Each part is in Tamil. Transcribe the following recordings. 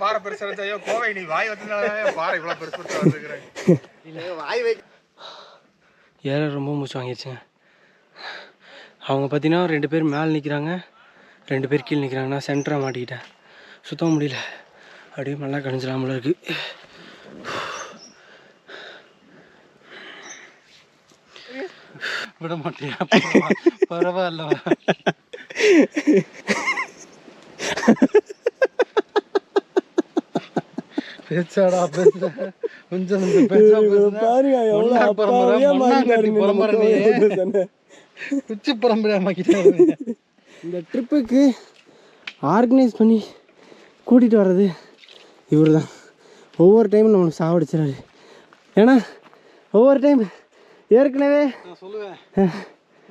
பாறை பெருசா இருந்துச்சு கோவை நீ வாய் வச்சதுனால பாறை இவ்வளவு பெருசு பெருசா வாய் வை ஏற ரொம்ப மூச்சு வாங்கிடுச்சுங்க. அவங்க பார்த்தீங்கன்னா ரெண்டு பேர் மேலே நிற்கிறாங்க. ரெண்டு பேர் கீழே நிற்கிறாங்க நான் சென்டராக மாட்டிக்கிட்டேன். சுத்தம் முடியல. அப்படியே நல்லா கணிச்சிடாமல இருக்குது விட மாட்டியா? பரவாயில்ல. பேச்சாடா பேசுற கொஞ்சம் பேச்சா இந்த ட்ரிப்புக்கு ஆர்கனைஸ் பண்ணி கூட்டிகிட்டு வர்றது இவர் தான் ஒவ்வொரு டைமும் நம்மளை சாவடிச்சிடாரு ஏன்னா ஒவ்வொரு டைம் ஏற்கனவே நான் சொல்லுவேன்.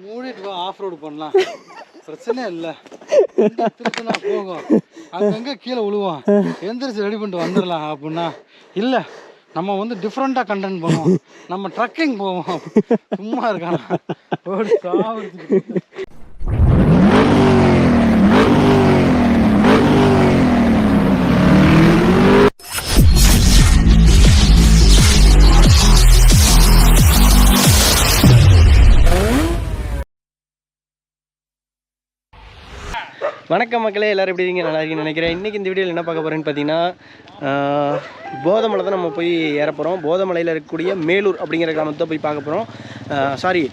மூடிட்டு வா ஆஃப் ரோடு பண்ணலாம். பிரச்சனை இல்லை. திருப்பினா போகும். அங்கங்க கீழே விழுவோம் எந்திரிச்சு ரெடி பண்ணிட்டு வந்துடலாம் அப்படின்னா. இல்லை நம்ம வந்து டிஃப்ரெண்ட்டாக கண்டென்ட் பண்ணுவோம். நம்ம ட்ரக்கிங் போவோம். சும்மா இருக்கானா? வணக்கம் மக்களே எல்லோரும் எப்படி இருக்கீங்க? நல்லா இருக்கீங்கன்னு நினைக்கிறேன். இன்றைக்கி இந்த வீடியோவில் என்ன பார்க்க போகிறேன்னு பார்த்தீங்கன்னா போதமலை தான் நம்ம போய் ஏற போகிறோம் போதமலையில் இருக்கக்கூடிய மேலூர் அப்படிங்கிற கிராமத்தை போய் பார்க்க போகிறோம் சாரி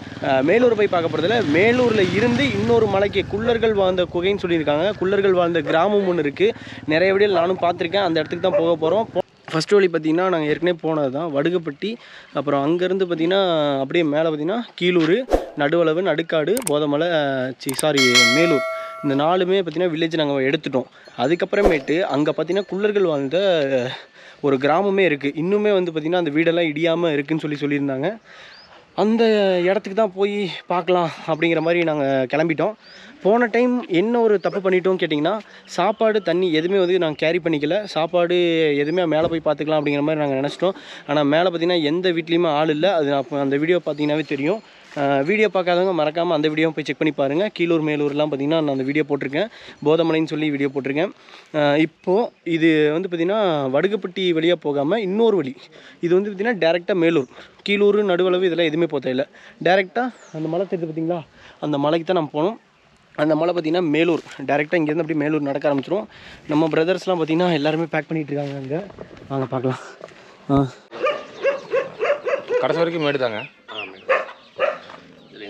மேலூர் போய் பார்க்க போகிறதுல மேலூரில் இருந்து இன்னொரு மலைக்கு குள்ளர்கள் வாழ்ந்த குகைன்னு சொல்லியிருக்காங்க. குள்ளர்கள் வாழ்ந்த கிராமம் ஒன்று இருக்குது நிறைய வீடியோ நானும் பார்த்துருக்கேன். அந்த இடத்துக்கு தான் போக போகிறோம் ஃபஸ்ட்டு வழி பார்த்திங்கன்னா நாங்கள் ஏற்கனவே போனது தான். வடுகப்பட்டி அப்புறம் அங்கேருந்து பார்த்திங்கன்னா அப்படியே மேலே பார்த்திங்கன்னா கீழூர் நடுவளவு நடுக்காடு போதமலை சி சாரி மேலூர். இந்த நாலுமே பார்த்திங்கன்னா வில்லேஜ் நாங்கள் எடுத்துட்டோம். அதுக்கப்புறமேட்டு அங்கே பார்த்திங்கன்னா குள்ளர்கள் வாழ்ந்த ஒரு கிராமமே இருக்குது இன்னுமே வந்து பார்த்திங்கன்னா அந்த வீடெல்லாம் இடியாமல் இருக்குதுன்னு சொல்லி சொல்லியிருந்தாங்க. அந்த இடத்துக்கு தான் போய் பார்க்கலாம் அப்படிங்கிற மாதிரி நாங்கள் கிளம்பிட்டோம். போன டைம் என்ன ஒரு தப்பு பண்ணிட்டோம் கேட்டிங்கன்னா சாப்பாடு தண்ணி எதுவுமே வந்து நாங்கள் கேரி பண்ணிக்கல. சாப்பாடு எதுவுமே மேலே போய் பார்த்துக்கலாம் அப்படிங்கிற மாதிரி நாங்கள் நினச்சிட்டோம். ஆனால் மேலே பார்த்தீங்கன்னா எந்த வீட்லேயுமே ஆள் இல்லை. அது அப்போ அந்த வீடியோ பார்த்திங்கனாவே தெரியும். வீடியோ பார்க்காதவங்க மறக்காமல் அந்த வீடியோ போய் செக் பண்ணி பாருங்கள் கீழூர் மேலூர்லாம் பார்த்திங்கன்னா நான் அந்த வீடியோ போட்டிருக்கேன். போதமலைன்னு சொல்லி வீடியோ போட்டிருக்கேன். இப்போது இது வந்து பார்த்திங்கன்னா வடுகப்பட்டி வழியாக போகாமல் இன்னொரு வழி. இது வந்து பார்த்திங்கன்னா டேரெக்டாக மேலூர். கீழூர் நடுவளவு இதெல்லாம் எதுவுமே போத்த இல்லை. டேரெக்டாக அந்த மலை தெரியுது பார்த்திங்களா? அந்த மலைக்கு தான் நம்ம போனோம் அந்த மலை பார்த்திங்கன்னா மேலூர். டேரெக்டாக இங்கேருந்து அப்படியே மேலூர் நடக்க ஆரம்பிச்சிரும். நம்ம பிரதர்ஸ்லாம் பார்த்திங்கன்னா எல்லாருமே பேக் பண்ணிகிட்டு இருக்காங்க அங்கே. வாங்க பார்க்கலாம். ஆ. கடைசி வரைக்கும் மேடு தாங்க.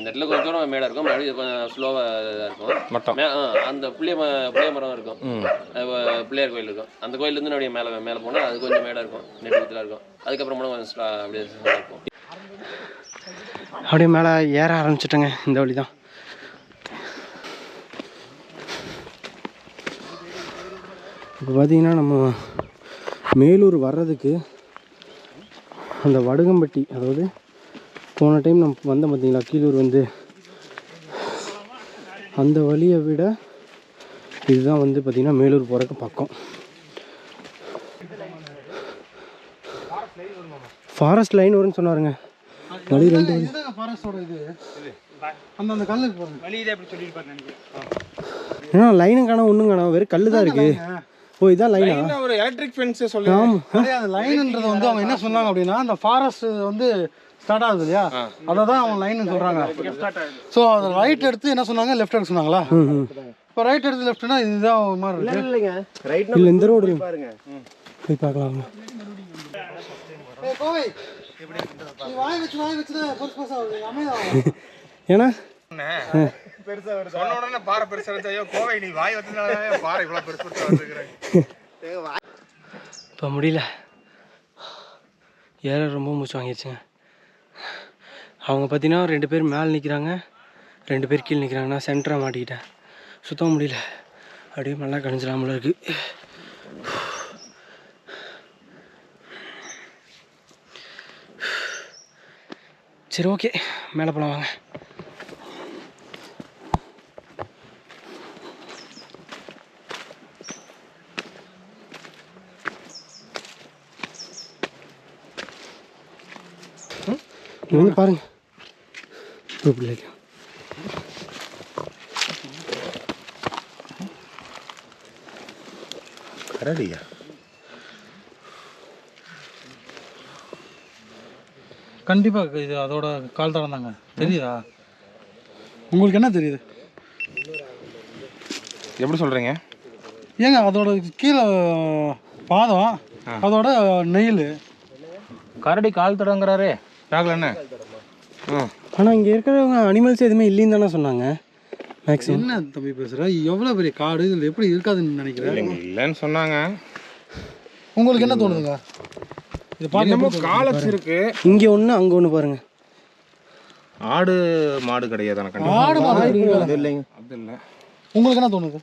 இடத்துல கொஞ்சம் தூரம் மேடாக இருக்கும் மறுபடியும் கொஞ்சம் ஸ்லோவாக இருக்கும். மட்டம். மே- ஆ, அந்த புளிய ம- புளிய மரம் இருக்கும். ம். அஹ் பிள்ளையார் கோயில் இருக்கும். அந்த கோயிலேருந்து அப்படியே மேலே மேலே போனால் அது கொஞ்சம் மேடாக இருக்கும் நெடுக்கத்தில் இருக்கும். அதுக்கப்புறம் போனால் கொஞ்சம் ஸ்லா- அப்படியே இருக்கும். அப்படியே மேலே ஏற ஆரம்பிச்சிட்டேங்க இந்த வழி தான் இப்போ பார்த்தீங்கன்னா நம்ம மேலூர் வர்றதுக்கு அந்த வடுகம்பட்டி அதாவது போன டைம் நம்ம வந்தோம் பார்த்தீங்களா கீழூர் வந்து அந்த வழியை விட இதுதான் வந்து பார்த்திங்கன்னா மேலூர் போகிறக்கு பக்கம். ஃபாரஸ்ட் லைன் வரும்னு சொன்னாருங்க. வழி ரெண்டு வழி. ஏன்னா லைனும் காணோம் ஒன்றும் காணோம். வெறும் கல் தான் இருக்கு. ஓ இதான் லைனா ஒரு எலக்ட்ரிக் ஃபென்ஸ் சொல்லி ஆமாம் கிடையாது லைன்ன்றது வந்து அவங்க என்ன சொன்னாங்க அப்படின்னா அந்த ஃபாரஸ்ட் வந்து ஸ்டார்ட் ஆகுது இல்லையா? அதை தான் அவங்க லைன் சொல்றாங்க. ஸோ அதை ரைட் எடுத்து என்ன சொன்னாங்க? லெஃப்ட் எடுக்க சொன்னாங்களா? இப்போ ரைட் எடுத்து லெஃப்ட்னா இதுதான் ஒரு மாதிரி இருக்கு. இல்லை இந்த ரோடு போய் பார்க்கலாம். வாங்க. ஏய் கோவை நீ வாய் வச்சு வாய் வச்சு தான் பொறுத்து பொறுசா வருது. அமைதியா ஏன்னா? பெருசா வருது? சொன்ன உடனே பாறை பெருசா இருந்துச்சு ஐயோ கோவை நீ வாய் வச்சதுனால பாறை இவ்வளவு பெருசு பெருசா வந்துருக்கிறேன். இப்போ முடியல. ஏற ரொம்ப மூச்சு வாங்கிடுச்சுங்க அவங்க பார்த்தீங்கன்னா ரெண்டு பேர் மேலே நிற்கிறாங்க ரெண்டு பேர் கீழே நிற்கிறாங்க நான் சென்டராக மாட்டிக்கிட்டேன். சுத்தம் முடியல. அப்படியே நல்லா கணிச்சிடாமல இருக்குது சரி ஓகே மேலே போகலாம் வாங்க. வந்து பாருங்க. பிள்ளைக்கு கரடியா கண்டிப்பாக இது அதோட கால் தடம் தாங்க. தெரியுதா? உங்களுக்கு என்ன தெரியுது? எப்படி சொல்றீங்க? ஏங்க அதோட கீழே பாதம் அதோட நெயில். கரடி கால் தடங்கிறாரே ராகுல் என்ன ம். ஆனால் இங்கே இருக்கிறவங்க அனிமல்ஸ் எதுவுமே இல்லைன்னு தானே சொன்னாங்க. மேக்ஸிமம் என்ன தம்பி பேசுகிற எவ்வளோ பெரிய காடு? இதில் எப்படி இருக்காதுன்னு நினைக்கிறேன் இல்லைன்னு சொன்னாங்க. உங்களுக்கு என்ன தோணுதுங்க? இது என்னமோ பார்க்க காலச்சு இருக்கு. இங்கே ஒன்று அங்கே ஒன்று பாருங்க. ஆடு மாடு கிடையாது ஆடு மாடு அது இல்லைங்க. அது இல்லை. உங்களுக்கு என்ன தோணுது?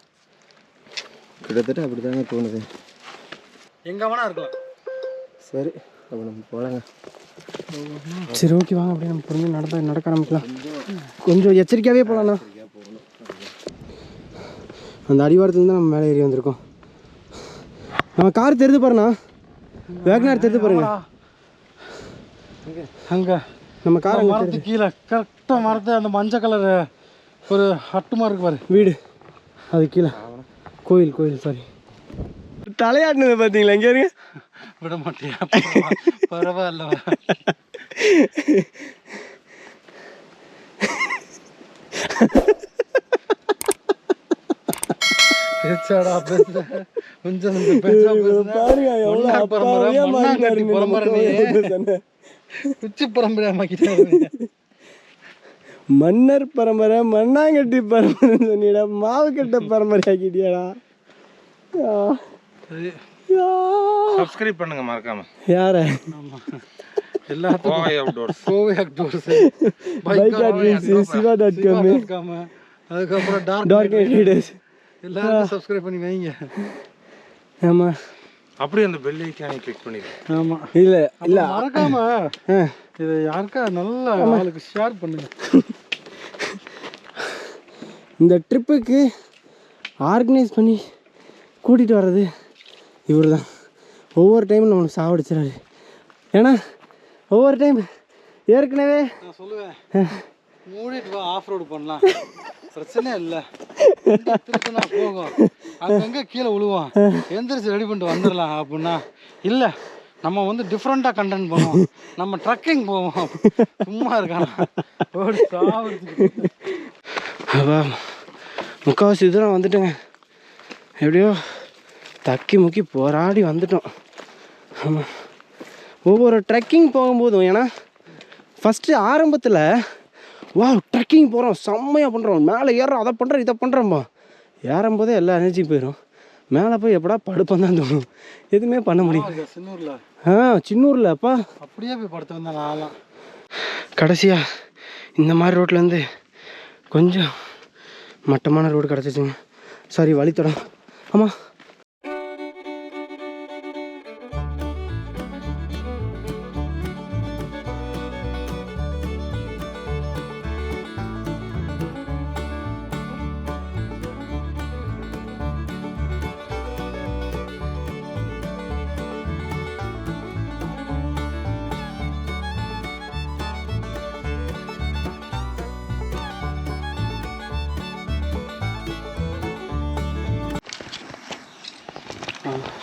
கிட்டத்தட்ட அப்படி தாங்க தோணுது. எங்கே வேணா இருக்கலாம். சரி. அப்போ நம்ம போகலாங்க சரி ஓகே வாங்க. அப்படியே நம்ம பொறுமையாக நடந்த நடக்க ஆரம்பிக்கலாம். கொஞ்சம் எச்சரிக்கையாகவே போகலாண்ணா அந்த அடிவாரத்துலேருந்து தான் நம்ம மேலே ஏறி வந்திருக்கோம். நம்ம கார் தெரிந்து பாருண்ணா. வேகனார் தெரிந்து பாருங்க. அங்கே. நம்ம கார் மரத்து கீழே கரெக்டாக மரத்து அந்த மஞ்சள் கலர் ஒரு ஹட்டுமா இருக்கு பாரு. வீடு. அது கீழே. கோயில் கோயில் சாரி தலையாட்டினது பார்த்தீங்களா எங்கே இருங்க விட மாட்டியா பரவாயில்ல பேச்சாடா பேசுற கொஞ்சம் பேச்சா பரம்பரை, பரம்பரை. உச்சி பரம்பரை மன்னர் பரம்பரை மண்ணாங்கட்டி பரம்பரைன்னு சொன்னிடா மாவு கட்ட பரம்பரை ஆக்கிட்டியாடா. சப்ஸ்கிரைப் பண்ணுங்க மறக்காம. யார? எல்லாத்துக்கும். Kovai outdoors Kovai outdoors bike Siva dot com அதுக்கப்புறம் டார்க் டார்க் ரீடர்ஸ் எல்லாருக்கும் சப்ஸ்கிரைப் பண்ணி வைங்க. ஆமாம் அப்படியே அந்த பெல் ஐக்கானை கிளிக் பண்ணிடுங்க ஆமா. இல்லை இல்லை. மறக்காம ஆ. இதை யாருக்கா நல்ல ஆளுக்கு ஷேர் பண்ணுங்க. இந்த ட்ரிப்புக்கு ஆர்கனைஸ் பண்ணி கூட்டிகிட்டு வர்றது இவர் தான் ஒவ்வொரு டைமும் நம்மளுக்கு சாவடிச்சிடாரு ஏன்னா ஒவ்வொரு டைம் ஏற்கனவே நான் சொல்லுவேன். மூடிட்டு வா ஆஃப் ரோடு பண்ணலாம். பிரச்சனை இல்லை. போகும். அங்கங்க கீழே விழுவான் எந்திரிச்சு ரெடி பண்ணிட்டு வந்துடலாம் அப்படின்னா இல்லை நம்ம வந்து டிஃப்ரெண்ட்டாக கண்டென்ட் பண்ணுவோம். நம்ம ட்ரக்கிங் போவோம். சும்மா இருக்கானா? முக்கால்வாசி தூரம் வந்துட்டேங்க. எப்படியோ தக்கி முக்கி போராடி வந்துட்டோம். ஆமாம் ஒவ்வொரு ட்ரெக்கிங் போகும்போதும் ஏன்னா ஃபஸ்ட்டு ஆரம்பத்தில் வா ட்ரெக்கிங் போகிறோம் செம்மையாக பண்ணுறோம் மேலே ஏறுறோம் அதை பண்ணுறோம் இதை பண்ணுறோம்பா ஏறும்போதே எல்லா எனர்ஜியும் போயிடும் மேலே போய் எப்படா படுப்பேன் தான் தோணும். எதுவுமே பண்ண முடியும் சின்னூர்ல. ஆ சின்னூரில் அப்பா. அப்படியே போய் படுத்து வந்தேன் நான்லாம் கடைசியாக இந்த மாதிரி ரோட்லேருந்து கொஞ்சம் மட்டமான ரோடு கிடச்சிச்சுங்க. சாரி வழித்தடம் ஆமாம்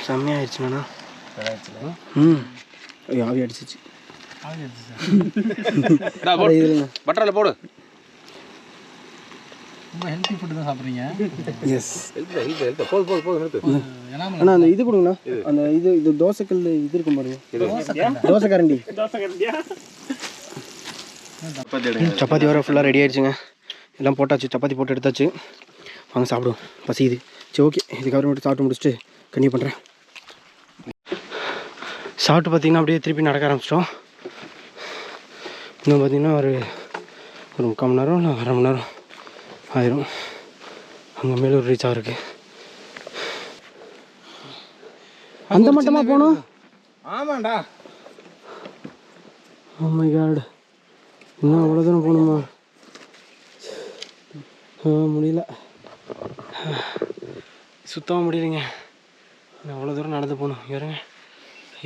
செம்மையாயிடுச்சுண்ணா ம். ஐயோ, ஆவி அடிச்சிச்சு. பட்டரில் போடு. ரொம்ப ஹெல்த்தி ஃபுட்டு தான் சாப்பிட்றீங்க. எஸ் போது போது போது நிறுத்து ஏன்னா அண்ணா அந்த இது கொடுங்கண்ணா. அந்த இது இது தோசைக்கல் இது இருக்கும் பாருங்க. தோசை கரண்டி சப்பாத்தி வர ஃபுல்லாக ரெடி ஆயிடுச்சுங்க எல்லாம் போட்டாச்சு. சப்பாத்தி போட்டு எடுத்தாச்சு. வாங்க சாப்பிடுவோம். பசிக்குது. சரி ஓகே இதுக்கப்புறம் மட்டும் சாப்பிட்டு முடிச்சுட்டு கண்டிப்பாக பண்ணுறேன் சாப்பிட்டு பார்த்தீங்கன்னா அப்படியே திருப்பி நடக்க ஆரம்பிச்சிட்டோம். இன்னும் பார்த்தீங்கன்னா ஒரு ஒரு முக்கால் மணி நேரம் இல்லை அரை மணி நேரம் ஆயிரும். அங்கே மேலூர் ரீச் ஆகிருக்கு அந்த மட்டமா போனோம். ஆமாண்டா. ஓ மை காட் இன்னும் அவ்வளோ தூரம் போகணுமா? முடியல. சுத்தமாக முடியலைங்க. இன்னும் அவ்வளோ தூரம் நடந்து போகணும். இவருங்க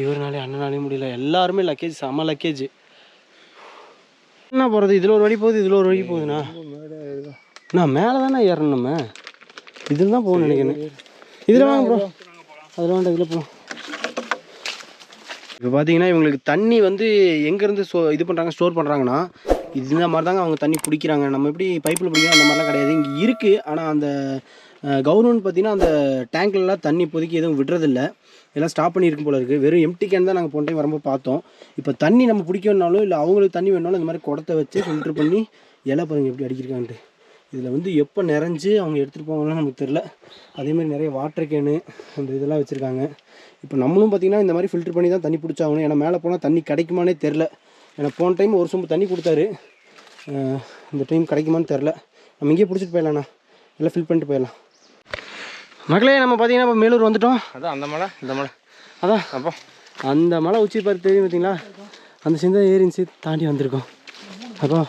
இவருனாலே அண்ணனாலே முடியல. எல்லாருமே லக்கேஜ் செம்ம லக்கேஜ் என்ன போகிறது இதில் ஒரு வழி போகுது இதில் ஒரு வழி போகுதுண்ணா. நான் மேலே தானே ஏறணும். நம்ம இதில் தான் போகணும் நினைக்கிறேன். இதில் வாங்க ப்ரோ அதில் வேண்டாம் இதில் போகணும் இப்போ பார்த்தீங்கன்னா இவங்களுக்கு தண்ணி வந்து எங்கேருந்து ஸ்டோ இது பண்ணுறாங்க ஸ்டோர் பண்ணுறாங்கன்னா இது இந்த மாதிரி தாங்க அவங்க தண்ணி பிடிக்கிறாங்க. நம்ம எப்படி பைப்பில் பிடிக்கிறோம் அந்த மாதிரிலாம் கிடையாது. இங்கே இருக்குது ஆனால் அந்த கவர்மெண்ட் பார்த்தீங்கன்னா அந்த டேங்க்லலாம் தண்ணி இப்போதைக்கு எதுவும் விடுறதில்ல. எல்லாம் ஸ்டாப் பண்ணியிருக்கும் போல இருக்குது வெறும் எம்டி கேன் தான் நாங்கள் போன டைம் வரும்போது பார்த்தோம். இப்போ தண்ணி நம்ம பிடிக்கணும்னாலும் இல்லை அவங்களுக்கு தண்ணி வேணாலும் இந்த மாதிரி குடத்தை வச்சு ஃபில்டர் பண்ணி இலை பாருங்கள் எப்படி அடிக்கிறான்ட்டு இதில் வந்து எப்போ நிறைஞ்சு அவங்க எடுத்துகிட்டு போவாங்கன்னு நமக்கு தெரில அதேமாதிரி நிறைய வாட்டர் கேனு அந்த இதெல்லாம் வச்சுருக்காங்க. இப்போ நம்மளும் பார்த்திங்கன்னா இந்த மாதிரி ஃபில்டர் பண்ணி தான் தண்ணி பிடிச்சாகணும். ஏன்னா மேலே போனால் தண்ணி கிடைக்குமானே தெரில ஏன்னா போன டைம் ஒரு சொம்பு தண்ணி கொடுத்தாரு. இந்த டைம் கிடைக்குமான்னு தெரில நம்ம இங்கேயே பிடிச்சிட்டு போயிடலாண்ணா எல்லாம் ஃபில் பண்ணிட்டு போயிடலாம். மக்களே நம்ம பார்த்தீங்கன்னா இப்போ மேலூர் வந்துட்டோம். அதான் அந்த மலை இந்த மலை. அதான். அப்போ? அந்த மலை உச்சி பார்த்து தெரியும் பார்த்தீங்களா? அந்த சிந்த ஏரின்சி தாண்டி வந்திருக்கோம். அப்போ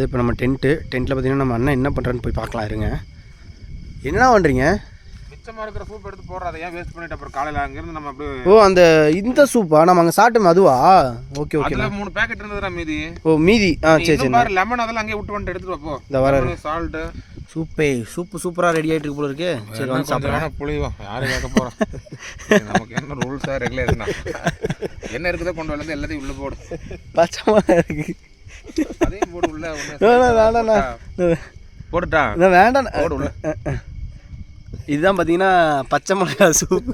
அது இப்போ நம்ம டென்ட்டு டென்ட்டில் பார்த்தீங்கன்னா நம்ம அண்ணன் என்ன பண்ணுறான்னு போய் பார்க்கலாம் இருங்க. என்னடா பண்ணுறீங்க மிச்சமா இருக்கிற சூப் எடுத்து போடுற அதை ஏன் வேஸ்ட் பண்ணிட்டு அப்புறம் காலையில அங்கிருந்து நம்ம அப்படியே ஓ அந்த இந்த சூப்பா நம்ம அங்கே சாப்பிட்டோம் அதுவா? ஓகே ஓகே அதுல மூணு பேக்கெட் இருந்ததுடா மீதி. ஓ மீதி. ஆ சரி சரி பாரு லெமன் அதெல்லாம் அங்கேயே விட்டு வந்துட்டு எடுத்துட்டு போ. இந்த வர சால்ட் சூப்பே சூப்பு சூப்பராக ரெடி ஆகிட்டு போல இருக்கு. சரி வந்து சாப்பிட்றேன். புளிவா. யாரு கேட்க போறோம் நமக்கு என்ன ரூல்ஸா ரெகுலேஷனா என்ன? இருக்குதோ கொண்டு வந்து எல்லாத்தையும் உள்ள போடு. பச்சமாக இருக்கு. அதையும் போடு உள்ள வேணாண்ணா போட்டுட்டா? நான் வேண்டாம். போடு உள்ள. இதுதான் பார்த்தீங்கன்னா பச்சை மிளகாய் சூப்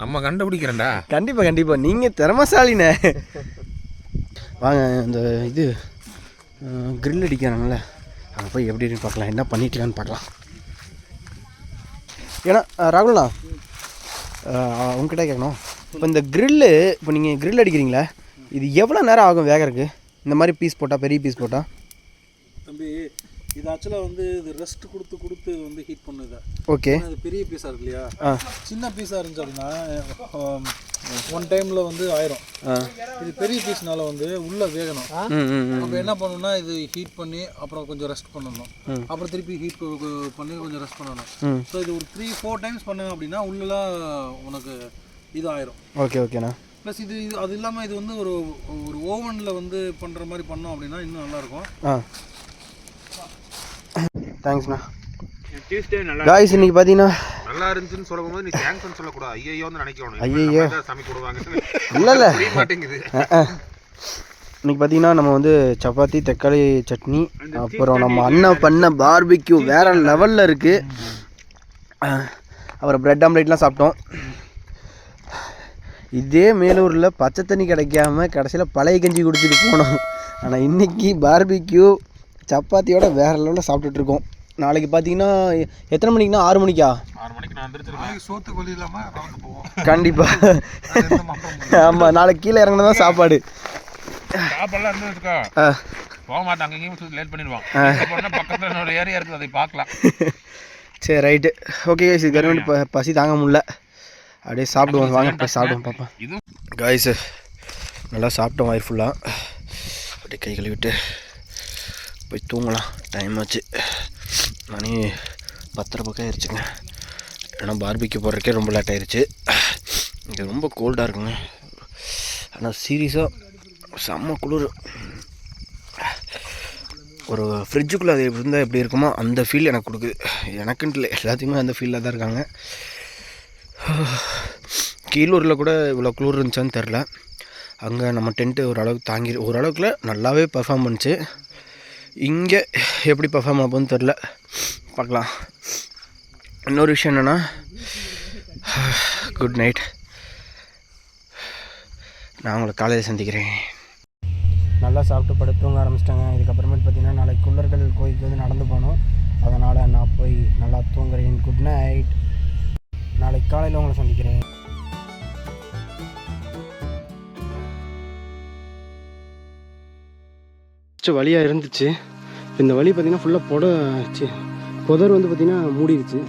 நம்ம கண்டுபிடிக்கிறேன்டா. கண்டிப்பாக கண்டிப்பாக நீங்கள் திறமசாலிண்ணே வாங்க இந்த இது grill அடிக்கிறாங்கல்ல அங்கே போய் எப்படி பார்க்கலாம். என்ன பண்ணிட்டுருக்கான்னு பார்க்கலாம். ஏன்னா அஹ், உங்ககிட்ட கேட்கணும். இப்போ இந்த grill இப்போ நீங்கள் grill அடிக்கிறீங்களா இது எவ்வளோ நேரம் ஆகும் வேகறதுக்கு? இந்த மாதிரி பீஸ் போட்டால் பெரிய பீஸ் போட்டால் தம்பி இது ஆக்சுவலாக வந்து இது ரெஸ்ட் கொடுத்து கொடுத்து வந்து ஹீட் பண்ணுது. ஓகே அது பெரிய பீஸாக இருக்கு இல்லையா? சின்ன பீஸாக இருந்துச்சு அப்படின்னா ஒன் டைமில் வந்து ஆயிரும். இது பெரிய பீஸ்னால வந்து உள்ளே வேகணும். அப்போ என்ன பண்ணணும்னா இது ஹீட் பண்ணி அப்புறம் கொஞ்சம் ரெஸ்ட் பண்ணணும். அப்புறம் திருப்பி ஹீட் பண்ணி கொஞ்சம் ரெஸ்ட் பண்ணணும். ஸோ இது ஒரு த்ரீ ஃபோர் டைம்ஸ் பண்ணாங்க அப்படின்னா உள்ளலாம் உனக்கு இது ஆயிரும். ஓகே ஓகேண்ணா ப்ளஸ் இது இது அது இல்லாமல் இது வந்து ஒரு ஒரு ஓவனில் வந்து பண்ணுற மாதிரி பண்ணோம் அப்படின்னா இன்னும் நல்லாயிருக்கும். ஆ. தேங்க்ஸ்ண்ணா டியூஸ்டே நல்லா காய்ஸ் இன்னைக்கு பார்த்தீங்கன்னா நல்லா இருந்துச்சுன்னு சொல்லும் போது நீ தேங்க்ஸ் சொல்லக்கூடாது. ஐயோன்னு நினைக்கணும். ஐயையோ. நம்ம தான் சாமி கொடுவாங்க இல்லை இல்லை புரிய மாட்டேங்குது. இன்னைக்கு பார்த்தீங்கன்னா நம்ம வந்து சப்பாத்தி தக்காளி சட்னி அப்புறம் நம்ம அண்ணன் பண்ண பார்பிக்யூ வேற லெவலில் இருக்குது அப்புறம் பிரெட் ஆம்லேட்லாம் சாப்பிட்டோம். இதே மேலூரில் பச்சை தண்ணி கிடைக்காம கடைசியில் பழைய கஞ்சி குடிச்சிட்டு போனோம். ஆனால் இன்னைக்கு பார்பிக்யூ சப்பாத்தியோட வேற லெவலில் சாப்பிட்டுட்டு இருக்கோம். நாளைக்கு பார்த்தீங்கன்னா எத்தனை மணிக்குண்ணா? ஆறு மணிக்கா? ஆறு மணிக்கு நான் சோத்து கொல்லி இல்லாம கலந்து போவோம். கண்டிப்பாக ஆமாம் நாளைக்கு கீழே இறங்கினா தான் சாப்பாடு போக மாட்டாங்க லேட் பண்ணிடுவான். பக்கத்துல இன்னொரு ஏரியா இருக்குது அதை பார்க்கலாம். சரி ரைட்டு ஓகே இது கருவண்டி ப பசி தாங்க முடியல. அப்படியே சாப்பிடுவோம் வாங்க போய் சாப்பிடுவோம் பாப்பா காய்ஸ் நல்லா சாப்பிட்டோம் வயிறு ஃபுல்லாக அப்படியே கை கழுவிட்டு போய் தூங்கலாம். டைம் ஆச்சு. மணி பத்தரை பக்கம் ஆயிடுச்சுங்க ஏன்னா பார்பிக்கு போடுறக்கே ரொம்ப லேட் ஆயிருச்சு. இங்கே ரொம்ப கோல்டாக இருக்குங்க. ஆனால் சீரியஸாக செம்ம குளிர். ஒரு ஃப்ரிட்ஜுக்குள்ளே அது இருந்தால் எப்படி இருக்குமோ அந்த ஃபீல் எனக்கு கொடுக்குது. எனக்குன்ட்டு இல்லை எல்லாத்தையுமே அந்த ஃபீலில் தான் இருக்காங்க. கீழூரில் கூட இவ்வளோ குளிர் இருந்துச்சான்னு தெரில. அங்கே நம்ம டென்ட்டு ஓரளவுக்கு தாங்கி ஓரளவுக்குல நல்லாவே பர்ஃபார்ம் பண்ணுச்சு. இங்கே எப்படி பர்ஃபார்ம் ஆகும்னு தெரில. பார்க்கலாம் இன்னொரு விஷயம் என்னென்னா குட் நைட் நான் உங்களை காலையில் சந்திக்கிறேன். நல்லா சாப்பிட்டு படுத்து தூங்க ஆரம்பிச்சிட்டாங்க. இதுக்கப்புறமேட்டு பார்த்தீங்கன்னா நாளைக்கு குள்ளர்கள் கோயிலுக்கு வந்து நடந்து போகணும். அதனால் நான் போய் நல்லா தூங்குறேன். குட் நைட் நாளைக்கு காலையில் உங்களை சந்திக்கிறேன். வழியாக இருந்துச்சு. இந்த வழி பார்த்தீங்கன்னா ஃபுல்லாக புட புதர் வந்து பார்த்திங்கன்னா மூடிடுச்சு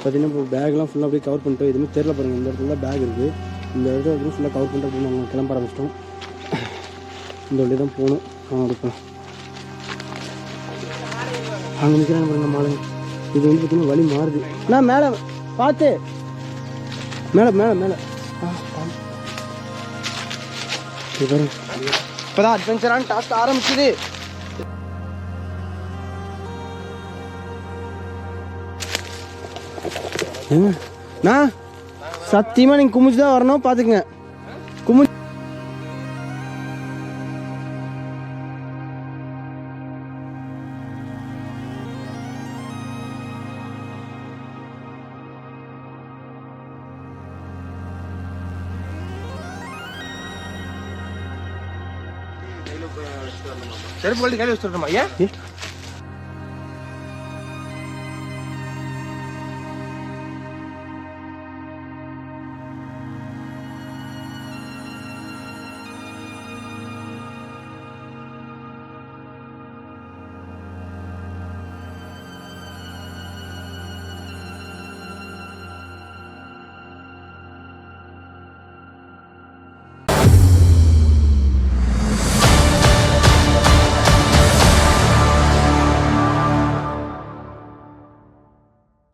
பார்த்தீங்கன்னா இப்போ பேக்லாம் ஃபுல்லாக அப்படியே கவர் பண்ணிட்டோம். எதுவுமே தெரில பாருங்கள் இந்த இடத்துல பேக் இருக்குது இந்த இடத்துல ஃபுல்லாக கவர் பண்ணிட்டு அப்படின்னு நாங்கள் கிளம்ப ஆரம்பிச்சிட்டோம். இந்த வழி தான் போகணும். அவங்க இருப்போம் அங்கே நிற்கிறாங்க பாருங்க மாலை இது வந்து பார்த்தீங்கன்னா வழி மாறுது. நான் மேலே பார்த்து மேலே மேலே மேலே. ஆ இப்போ தான் அட்வென்ச்சரான டாஸ்க் ஆரம்பிச்சுது. ஏங்க? நான் சத்தியமாக நீங்கள் குமிச்சு தான் வரணும் பார்த்துக்குங்க செருப்பு கழட்டி கையில் வச்சுருமா ஏன்?